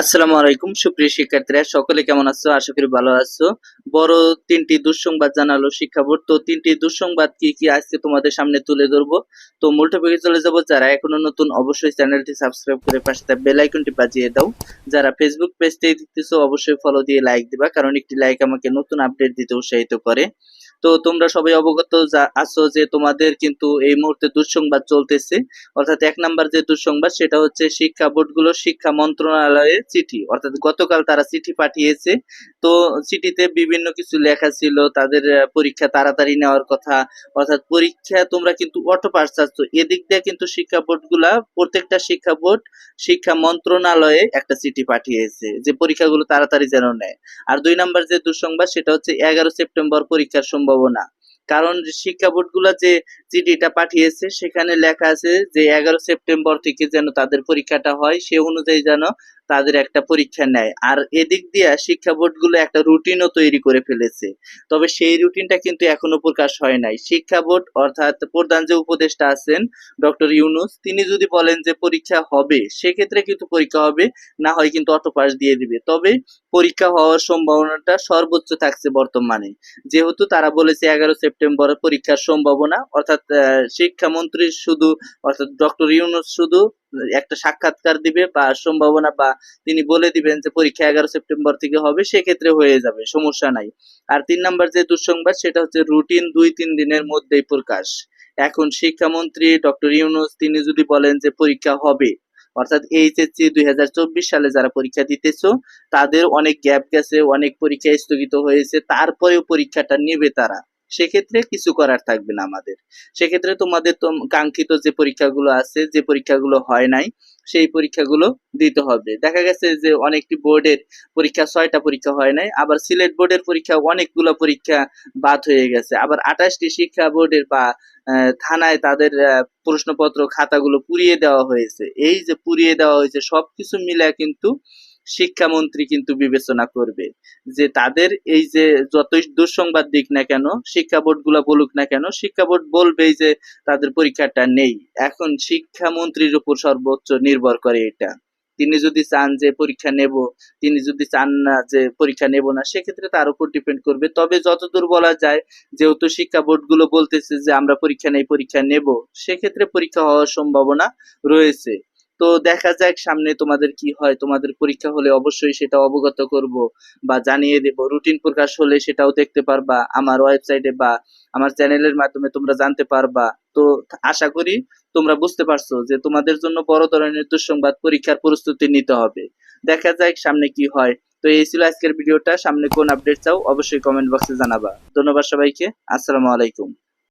আসসালামু আলাইকুম, সুপ্রিয় শিক্ষার্থীরা, সকলে কেমন আছো? আশা করি ভালো আছো। বড় তিনটি দুঃসংবাদ জানালো শিক্ষা বোর্ড। তো তিনটি দুঃসংবাদ কি কি আজকে তোমাদের সামনে তুলে ধরবো? তো মূল টপিকে চলে যাব। যারা এখনও নতুন, অবশ্যই চ্যানেলটি সাবস্ক্রাইব করে পাশে বেল আইকনটি বাজিয়ে দাও। যারা ফেসবুক পেজ থেকে দেখতেছো, অবশ্যই ফলো দিয়ে লাইক দিবা, কারণ একটি লাইক আমাকে নতুন আপডেট দিতে উৎসাহিত করে। তো তোমরা সবাই অবগত আছো যে তোমাদের কিন্তু এই মুহূর্তে দুঃসংবাদ চলতেছে। অর্থাৎ এক নাম্বার যে দুঃসংবাদ, সেটা হচ্ছে শিক্ষা বোর্ডগুলো শিক্ষা মন্ত্রণালয়ে চিঠি। অর্থাৎ গতকাল তারা চিঠি পাঠিয়েছে। তো চিঠিতে বিভিন্ন কিছু লেখা ছিল, তাদের পরীক্ষা তাড়াতাড়ি নেওয়ার কথা। অর্থাৎ পরীক্ষা তোমরা কিন্তু অটো পাস চাচ্ছ। এদিক দিয়ে কিন্তু শিক্ষা বোর্ডগুলা, প্রত্যেকটা শিক্ষা বোর্ড, শিক্ষা মন্ত্রণালয়ে একটা চিঠি পাঠিয়েছে যে পরীক্ষাগুলো তাড়াতাড়ি যেন নেয়। আর দুই নাম্বার যে দুঃসংবাদ, সেটা হচ্ছে এগারো সেপ্টেম্বর পরীক্ষার সম্ভাবনা কারণ শিক্ষা বোর্ডগুলা যে চিঠিটা পাঠিয়েছে, সেখানে লেখা আছে যে, এগারো সেপ্টেম্বর থেকে যেন তাদের পরীক্ষাটা হয়, সে অনুযায়ী যেন তাদের একটা পরীক্ষা নেয়। আর এদিক দিয়ে শিক্ষা বোর্ডগুলো একটা রুটিনও তৈরি করে ফেলেছে। তবে সেই রুটিনটা কিন্তু এখনও প্রকাশ হয় নাই। শিক্ষা বোর্ড অর্থাৎ প্রধান যে উপদেষ্টা আছেন ডক্টর ইউনুস, তিনি যদি বলেন যে পরীক্ষা হবে, সেক্ষেত্রে কিন্তু পরীক্ষা হবে, না হয় কিন্তু অটো পাস দিয়ে দিবে। তবে পরীক্ষা হওয়ার সম্ভাবনাটা সর্বোচ্চ থাকছে বর্তমানে। যেহেতু তারা বলেছে এগারো সেপ্টেম্বর পরীক্ষার সম্ভাবনা, অর্থাৎ শিক্ষামন্ত্রী শুধু, অর্থাৎ ডক্টর ইউনুস শুধু একটা সাক্ষাৎকার দিবে বা সম্ভাবনা বা তিনি বলে দিবেন যে পরীক্ষা এগারো সেপ্টেম্বর থেকে হবে, সেক্ষেত্রে হয়ে যাবে, সমস্যা নাই। আর তিন নাম্বার যে দুঃসংবাদ, সেটা হচ্ছে রুটিন দুই তিন দিনের মধ্যেই প্রকাশ। এখন শিক্ষামন্ত্রী ডক্টর ইউনুস, তিনি যদি বলেন যে পরীক্ষা হবে, অর্থাৎ এইচএসসি দুই হাজার চব্বিশ সালে যারা পরীক্ষা দিতেছো, তাদের অনেক গ্যাপ গেছে, অনেক পরীক্ষা স্থগিত হয়েছে, তারপরেও পরীক্ষাটা নেবে তারা। সেক্ষেত্রে কিছু করার থাকবে না আমাদের। সেক্ষেত্রে তোমাদের কাঙ্ক্ষিত যে পরীক্ষাগুলো আছে, যে পরীক্ষাগুলো হয় নাই, সেই পরীক্ষাগুলো দিতে হবে। দেখা গেছে যে অনেকটি বোর্ডের পরীক্ষা, ছয়টা পরীক্ষা হয় নাই, আবার সিলেট বোর্ডের পরীক্ষা, অনেকগুলো পরীক্ষা বাদ হয়ে গেছে। আবার আঠাশটি শিক্ষা বোর্ডের বা থানায় তাদের প্রশ্নপত্র, খাতাগুলো পুড়িয়ে দেওয়া হয়েছে। এই যে পুড়িয়ে দেওয়া হয়েছে, সবকিছু মিলে কিন্তু শিক্ষামন্ত্রী কিন্তু বিবেচনা করবে যে তাদের এই যে যতই দুঃসংবাদ দিক না কেন, শিক্ষা বোর্ডগুলা বলুক না কেন, শিক্ষা বোর্ড বলবেই যে তাদের পরীক্ষাটা নেই। এখন শিক্ষামন্ত্রীর উপর সর্বোচ্চ নির্ভর করে এটা। তিনি যদি চান যে পরীক্ষা নেব, তিনি যদি চান না যে পরীক্ষা নেব না, সেক্ষেত্রে তার উপর ডিপেন্ড করবে। তবে যতদূর বলা যায়, যেহেতু শিক্ষা বোর্ডগুলো বলতেছে যে আমরা পরীক্ষা নেই, পরীক্ষা নেব, সেক্ষেত্রে পরীক্ষা হওয়ার সম্ভাবনা রয়েছে। তো দেখা যাক সামনে তোমাদের কি হয়। তোমাদের পরীক্ষা হলে অবশ্যই সেটা অবগত করব বা জানিয়ে দেব। রুটিন প্রকাশ হলে সেটাও দেখতে পারবা। আমার ওয়েবসাইটে বা আমার চ্যানেলের মাধ্যমে তোমরা জানতে পারবা। তো আশা করি তোমরা বুঝতে পারছ যে তোমাদের জন্য বড় ধরনের দুঃসংবাদ পরীক্ষার প্রস্তুতি নিতে হবে। দেখা যাক সামনে কি হয়। তো এই ছিল আজকের ভিডিওটা। সামনে কোন আপডেট চাও অবশ্যই কমেন্ট বক্সে জানাবা। ধন্যবাদ সবাইকে। আসসালামু আলাইকুম।